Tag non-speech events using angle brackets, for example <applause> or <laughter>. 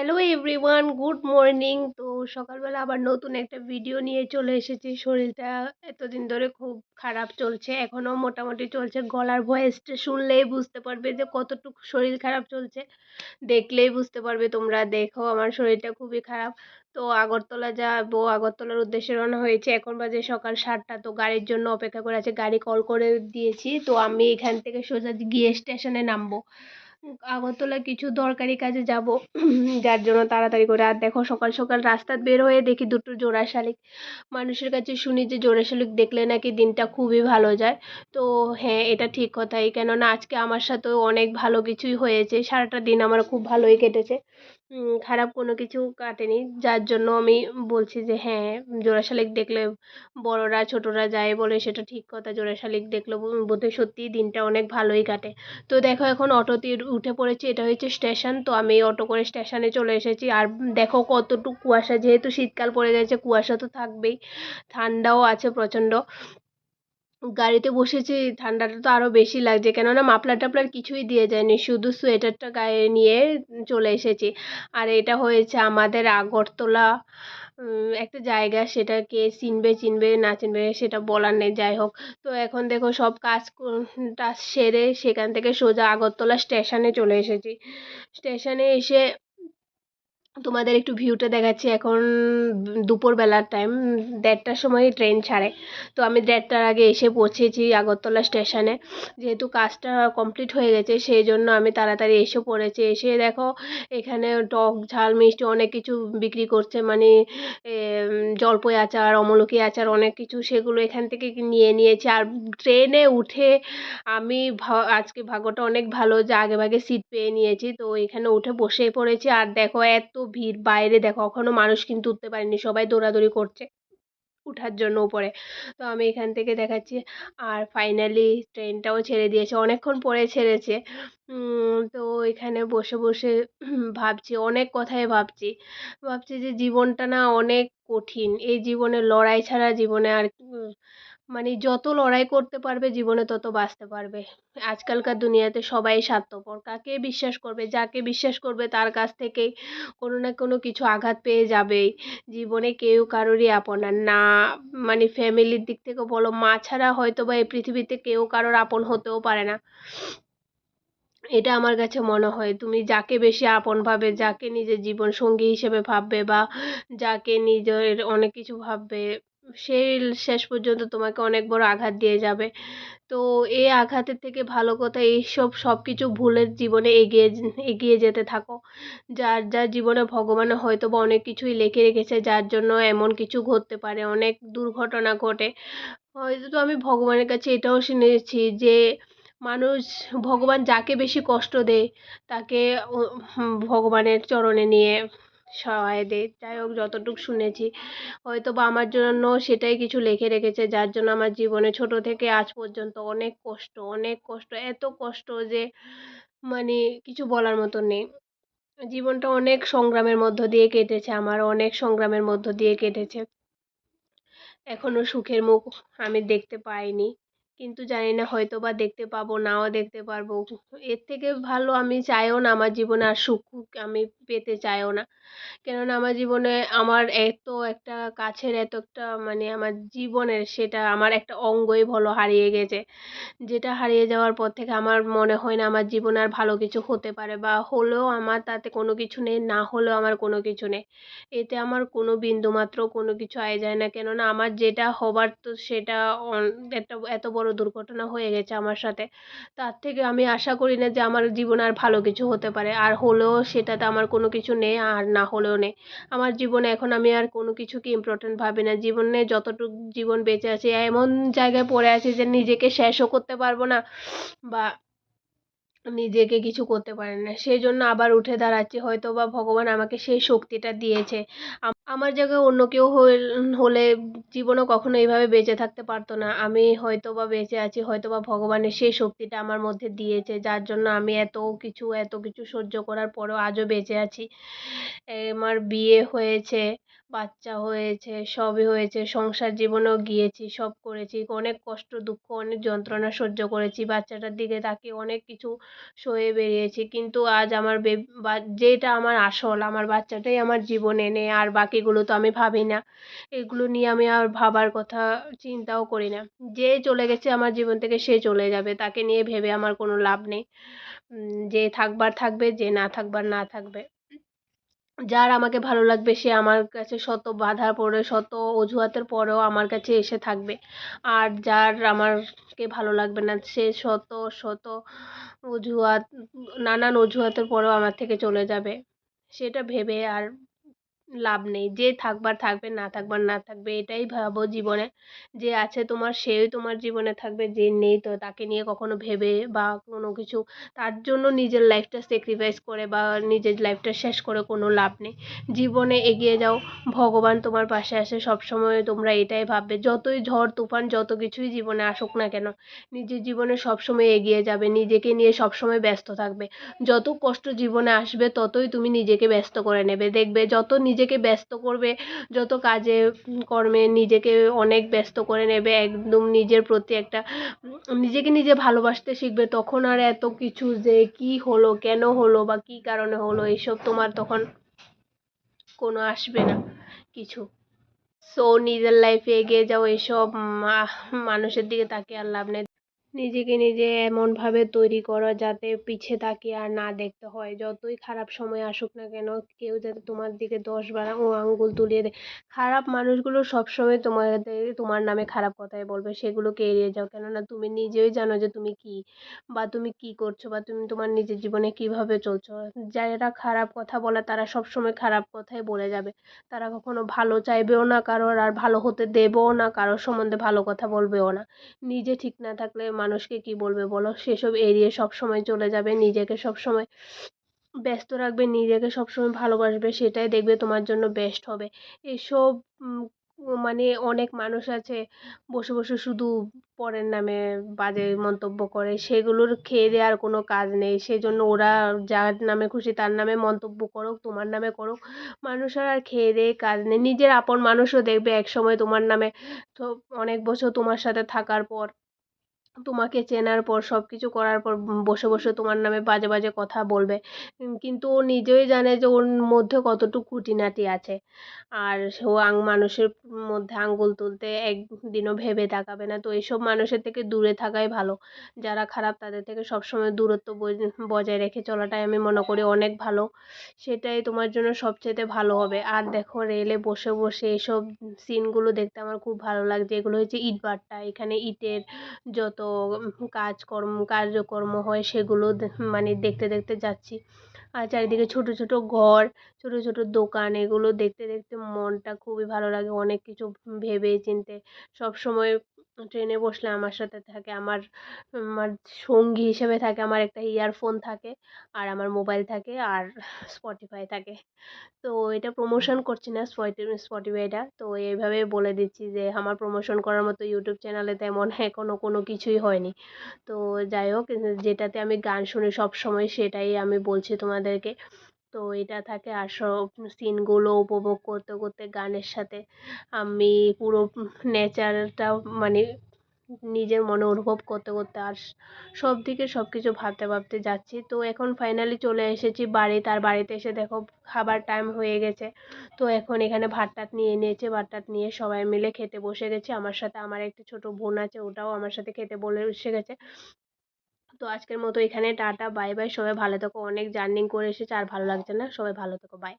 Hello everyone good morning তো সকালবেলা আবার নতুন একটা ভিডিও নিয়ে চলে এসেছি। শরীরটা এতদিন ধরে খুব খারাপ চলছে, এখনও মোটামুটি চলছে। গলার ভয়েসটা শুনলেই বুঝতে পারবে যে কতটুকু শরীর খারাপ চলছে। দেখলেই বুঝতে পারবে তোমরা, দেখো আমার শরীরটা খুবই খারাপ। তো আগরতলা যাব, আগরতলার উদ্দেশ্যে রওনা হয়েছে। এখন বাজে সকাল সাতটা, তো গাড়ির জন্য অপেক্ষা করে আছে। গাড়ি কল করে দিয়েছি, তো আমি এখান থেকে সোজা গিয়ে স্টেশনে নামবো। আগরতলা কিছু দরকারি কাজে যাব। যার জন্য তাড়াতাড়ি করে। আর দেখো, সকাল সকাল রাস্তা বের হয়ে দেখি দুটো জোড়া শালিক। মানুষের কাছে শুনি যে জোড়া শালিক দেখলে নাকি দিনটা খুবই ভালো যায়। তো হ্যাঁ এটা ঠিক কথাই। কেননা আজকে আমার সাথেও অনেক ভালো কিছুই হয়েছে। সারাটা দিন আমার খুব ভালোই কেটেছে। খারাপ কোনো কিছু কাটেনি। যার জন্য আমি বলছি যে হ্যাঁ জোড়া শালিক দেখলে বড়রা ছোটরা যায় বলে সেটা ঠিক কথা। জোড়া শালিক দেখলে বোধহয় সত্যিই দিনটা অনেক ভালোই কাটে। তো দেখো, এখন অটোতে উঠে পড়েছি। এটা হচ্ছে স্টেশন। তো আমি অটো করে স্টেশনে চলে এসেছি। আর দেখো কতটুকু কুয়াশা। যেহেতু শীতকাল পড়ে গেছে, কুয়াশা তো থাকবেই। ঠান্ডাও আছে প্রচণ্ড। গাড়িতে বসেছি, ঠান্ডাটা তো আরও বেশি লাগছে। কেননা মাফলার টাফলার কিছুই দিয়ে যায়নি, শুধু সোয়েটারটা গায়ে নিয়ে চলে এসেছি। আর এটা হয়েছে আমাদের আগরতলা একটা জায়গা সেটা কে চিনবে চিনবে, না চিনবে সেটা বলার নেই, যাই হোক। তো এখন দেখো সব কাজ টাজ সেরে সেখান থেকে সোজা আগরতলা স্টেশনে চলে এসেছি। স্টেশনে এসে তোমাদের একটু ভিউটা দেখাচ্ছি। এখন দুপুরবেলার টাইম দেড়টার সময় ট্রেন ছাড়ে। তো আমি দেড়টার আগে এসে পৌঁছেছি আগরতলা স্টেশনে যেহেতু কাজটা কমপ্লিট হয়ে গেছে, সেই জন্য আমি তাড়াতাড়ি এসে পড়েছি। এসে দেখো, এখানে টক ঝাল, মিষ্টি অনেক কিছু বিক্রি করছে। মানে জলপই আচার, অমলকি আচার অনেক কিছু সেগুলো এখান থেকে নিয়ে নিয়েছি। আর ট্রেনে উঠে আমি আজকে ভাগ্যটা অনেক ভালো যে আগে ভাগে সিট পেয়ে নিয়েছি। তো এখানে উঠে বসে পড়েছি। আর দেখো, এত ভিড়। বাইরে দেখো এখনও মানুষ কিন্তু উঠতে পারেনি, সবাই দৌড়াদৌড়ি করছে উঠার জন্য উপরে। তো আমি এখান থেকে দেখাচ্ছি। আর ফাইনালি ট্রেনটাও ছেড়ে দিয়েছে, অনেকক্ষণ পরে ছেড়েছে। তো এখানে বসে বসে ভাবছি, অনেক কথাই ভাবছি। ভাবছি যে জীবনটা না অনেক কঠিন। এই জীবনে লড়াই ছাড়া জীবনে আর মানে যত লড়াই করতে পারবে জীবনে তত বাঁচতে পারবে। আজকালকার দুনিয়াতে সবাই স্বার্থপর। কাকে বিশ্বাস করবে, যাকে বিশ্বাস করবে তার কাছ থেকে কোনো না কোনো কিছু আঘাত পেয়ে যাবেই। জীবনে কেউ কারোরই আপন আর না মানে ফ্যামিলির দিক থেকে বলো, মা ছাড়া হয়তো বা এই পৃথিবীতে কেউ কারোর আপন হতেও পারে না। এটা আমার কাছে মনে হয়, তুমি যাকে বেশি আপন ভাবে, যাকে নিজের জীবন সঙ্গী হিসেবে ভাববে বা যাকে নিজের অনেক কিছু ভাববে সে শেষ পর্যন্ত তোমাকে অনেক বড় আঘাত দিয়ে যাবে। তো এই আঘাতের থেকে ভালো কথা এইসব সব কিছু ভুলে জীবনে এগিয়ে এগিয়ে যেতে থাকো। যার যার জীবনে ভগবানে হয়তো বা অনেক কিছুই লিখে রেখেছে, যার জন্য এমন কিছু ঘটতে পারে, অনেক দুর্ঘটনা ঘটে। হয়তো তো আমি ভগবানের কাছে এটাও শুনেছি যে, মানুষ ভগবান যাকে বেশি কষ্ট দেয়, তাকে ভগবানের চরণে নিয়ে সহায় দেয় যাই হোক, যতটুকু শুনেছি হয়তো বা আমার জন্য সেটাই কিছু লিখে রেখেছে, যার জন্য আমার জীবনে ছোট থেকে আজ পর্যন্ত অনেক কষ্ট অনেক কষ্ট, এত কষ্ট যে মানে কিছু বলার মতো নেই। জীবনটা অনেক সংগ্রামের মধ্য দিয়ে কেটেছে, আমার অনেক সংগ্রামের মধ্য দিয়ে কেটেছে। এখনও সুখের মুখ আমি দেখতে পাইনি। কিন্তু জানি না হয়তো বা দেখতে পাবো, নাও দেখতে পারব। এর থেকে ভালো আমি চাইও না আমার জীবনে আর সুখ আমি পেতে চাইও না। কেননা আমার জীবনে আমার এত একটা কাছের, এত একটা মানে আমার জীবনের সেটা আমার একটা অঙ্গই বলো হারিয়ে গেছে। যেটা হারিয়ে যাওয়ার পর থেকে আমার মনে হয় না আমার জীবনে আর ভালো কিছু হতে পারে বা হলেও আমার তাতে কোনো কিছু নেই, না হলেও আমার কোনো কিছু নেই। এতে আমার কোনো বিন্দুমাত্র কোনো কিছু আয় যায় না। কেননা আমার যেটা হবার তো সেটা একটা এত বড় দুর্ঘটনা হয়ে গেছে আমার সাথে। তার থেকে আমি আশা করি না যে আমার জীবনে আর ভালো কিছু হতে পারে। আর হলেও সেটাতে আমার কোনো কিছু নেই আর না হলেও নেই। আমার জীবনে এখন আমি আর কোনো কিছুকে ইম্পর্ট্যান্ট ভাবি না। জীবনে যতটুকু জীবন বেঁচে আছে, এমন জায়গায় পড়ে আছি যে নিজেকে শেষও করতে পারব না বা নিজেকে কিছু করতে পারে না। সেই জন্য আবার উঠে দাঁড়াচ্ছি। হয়তো বা ভগবান আমাকে সেই শক্তিটা দিয়েছে। আমার জায়গায় অন্য কেউ হলে জীবনে কখনো এইভাবে বেঁচে থাকতে পারতো না। আমি হয়তো বা বেঁচে আছি হয়তো বা ভগবানের সেই শক্তিটা আমার মধ্যে দিয়েছে, যার জন্য আমি এত কিছু এত কিছু সহ্য করার পরেও আজও বেঁচে আছি। আমার বিয়ে হয়েছে বাচ্চা হয়েছে, সবই হয়েছে, সংসার জীবনেও গিয়েছি, সব করেছি। অনেক কষ্ট, দুঃখ, অনেক যন্ত্রণা সহ্য করেছি। বাচ্চাটার দিকে তাকিয়ে অনেক কিছু সয়ে বেরিয়েছি। কিন্তু আজ আমার যেটা আমার আসল, আমার বাচ্চাটাই আমার জীবনে নেই আর বাকিগুলো তো আমি ভাবি না। এগুলো নিয়ে আমি আর ভাবার কথা, চিন্তাও করি না। যে চলে গেছে আমার জীবন থেকে, সে চলে যাবে। তাকে নিয়ে ভেবে আমার কোনো লাভ নেই। যে থাকবার থাকবে, যে না থাকবার না থাকবে। যার আমাকে ভালো লাগবে, সে আমার কাছে শত বাধা পড়ে শত অজুহাতের পরেও আমার কাছে এসে থাকবে। আর যার আমারকে ভালো লাগবে না, সে শত শত অজুহাত, নানান অজুহাতের পরেও আমার থেকে চলে যাবে। সেটা ভেবে আর লাভ নেই। যে থাকবার থাকবে, না থাকবার না থাকবে, এটাই ভাবো জীবনে। যে আছে তোমার সেই তোমার জীবনে থাকবে, যে নেই তো তাকে নিয়ে কখনো ভেবে বা কোনো কিছু, তার জন্য নিজের লাইফটা স্যাক্রিফাইস করে বা নিজের লাইফটা শেষ করে কোনো লাভ নেই। জীবনে এগিয়ে যাও, ভগবান তোমার পাশে আসে, সবসময় তোমরা এটাই ভাববে। যতই ঝড়, তুফান, যত কিছুই জীবনে আসুক না কেন, নিজের জীবনে সবসময় এগিয়ে যাবে, নিজেকে নিয়ে সবসময় ব্যস্ত থাকবে। যত কষ্ট জীবনে আসবে, ততই তুমি নিজেকে ব্যস্ত করে নেবে। দেখবে যত নিজেকে ব্যস্ত করবে, যত কাজে কর্মে নিজেকে অনেক ব্যস্ত করে নেবে, একদম নিজের প্রতি একটা নিজেকে নিজে ভালোবাসতে শিখবে, তখন আর এত কিছু যে কি হলো, কেন হলো বা কি কারণে হলো, এইসব তোমার তখন কোনো আসবে না কিছু। সো নিজের লাইফে এগিয়ে যাও, এসব মানুষের দিকে তাকিয়ে আর লাভ নেই। নিজেকে নিজে এমনভাবে তৈরি করো যাতে পিছে তাকিয়ে আর না দেখতে হয়। যতই খারাপ সময় আসুক না কেন, কেউ যাতে তোমার দিকে দশ দশবার ও আঙ্গুল তুলিয়ে দেয় খারাপ মানুষগুলো সবসময় তোমাদের, তোমার নামে খারাপ কথাই বলবে। সেগুলোকে এড়িয়ে যাও। কেননা তুমি নিজেই জানো যে তুমি কী বা তুমি কী করছ বা তুমি তোমার নিজের জীবনে কীভাবে চলছো। যারা খারাপ কথা বলে তারা সবসময় খারাপ কথাই বলে যাবে। তারা কখনো ভালো চাইবেও না কারোর আর ভালো হতে দেবেও না, কারোর সম্বন্ধে ভালো কথা বলবেও না। নিজে ঠিক না থাকলে মানুষকে কি বলবে বলো? সেসব এড়িয়ে সবসময় চলে যাবে, নিজেকে সবসময় ব্যস্ত রাখবে, নিজেকে সবসময় ভালোবাসবে, সেটাই দেখবে তোমার জন্য বেস্ট হবে। এসব মানে অনেক মানুষ আছে, বসে বসে শুধু পরের নামে বাজে মন্তব্য করে, সেগুলোর খেয়ে দেওয়ার কোনো কাজ নেই। সেজন্য ওরা যার নামে খুশি তার নামে মন্তব্য করুক, তোমার নামে করুক, মানুষের আর খেয়ে দেয়ে কাজ নেই। নিজের আপন মানুষও দেখবে একসময় তোমার নামে, তো অনেক বছর তোমার সাথে থাকার পর তোমাকে চেনার পর সব কিছু করার পর বসে বসে তোমার নামে বাজে বাজে কথা বলবে। কিন্তু ও নিজেই জানে যে ওর মধ্যে কতটুকু খুঁটিনাটি আছে। আর ও আং, মানুষের মধ্যে আঙ্গুল তুলতে একদিনও ভেবে তাকাবে না। তো এইসব মানুষের থেকে দূরে থাকাই ভালো। যারা খারাপ তাদের থেকে সবসময় দূরত্ব বজায় রেখে চলাটাই আমি মনে করি অনেক ভালো। সেটাই তোমার জন্য সবচেয়ে ভালো হবে। আর দেখো রেলে বসে বসে এসব সিনগুলো দেখতে আমার খুব ভালো লাগছে। এগুলো হচ্ছে ইটভাটা এখানে ইটের যত কাজকর্ম, কার্যকর্ম হয় সেগুলো মানে দেখতে দেখতে যাচ্ছি। আর চারিদিকে ছোটো ছোটো ঘর, ছোটো ছোটো দোকান, এগুলো দেখতে দেখতে মনটা খুবই ভালো লাগে। অনেক কিছু ভেবে চিন্তে সবসময় ট্রেনে বসলে আমার সাথে থাকে, আমার আমার সঙ্গী হিসেবে থাকে, আমার একটা ইয়ারফোন থাকে আর আমার মোবাইল থাকে আর স্পটিফাই থাকে। তো এটা প্রমোশন করছি না স্পটিফাইটা তো এইভাবে বলে দিচ্ছি যে, আমার প্রমোশন করার মতো ইউটিউব চ্যানেলে তেমন <laughs> এখনও কোনো কিছুই হয়নি। তো যাই হোক, যেটাতে আমি গান শুনি সব সময় সেটাই আমি বলছি তোমাদেরকে। তো এটা থাকে। আর সব সিনগুলো উপভোগ করতে করতে গানের সাথে আমি পুরো নেচারটা মানে নিজের মনে অনুভব করতে করতে আর সব দিকে সব কিছু ভাবতে ভাবতে যাচ্ছি। তো এখন ফাইনালি চলে এসেছি বাড়ি। তার বাড়িতে এসে দেখো খাবার টাইম হয়ে গেছে। তো এখন এখানে ভাত টাত নিয়ে নিয়েছে। ভাত টাত নিয়ে সবাই মিলে খেতে বসে গেছি। আমার সাথে আমার একটি ছোট বোন আছে, ওটাও আমার সাথে খেতে বলে এসে গেছে। তো আজকের মতো এখানে, টাটা, বাই বাই। সবাই ভালো থেকো। অনেক জার্নি করে এসেছে, আর ভালো লাগছে না। সবাই ভালো থেকো, বাই।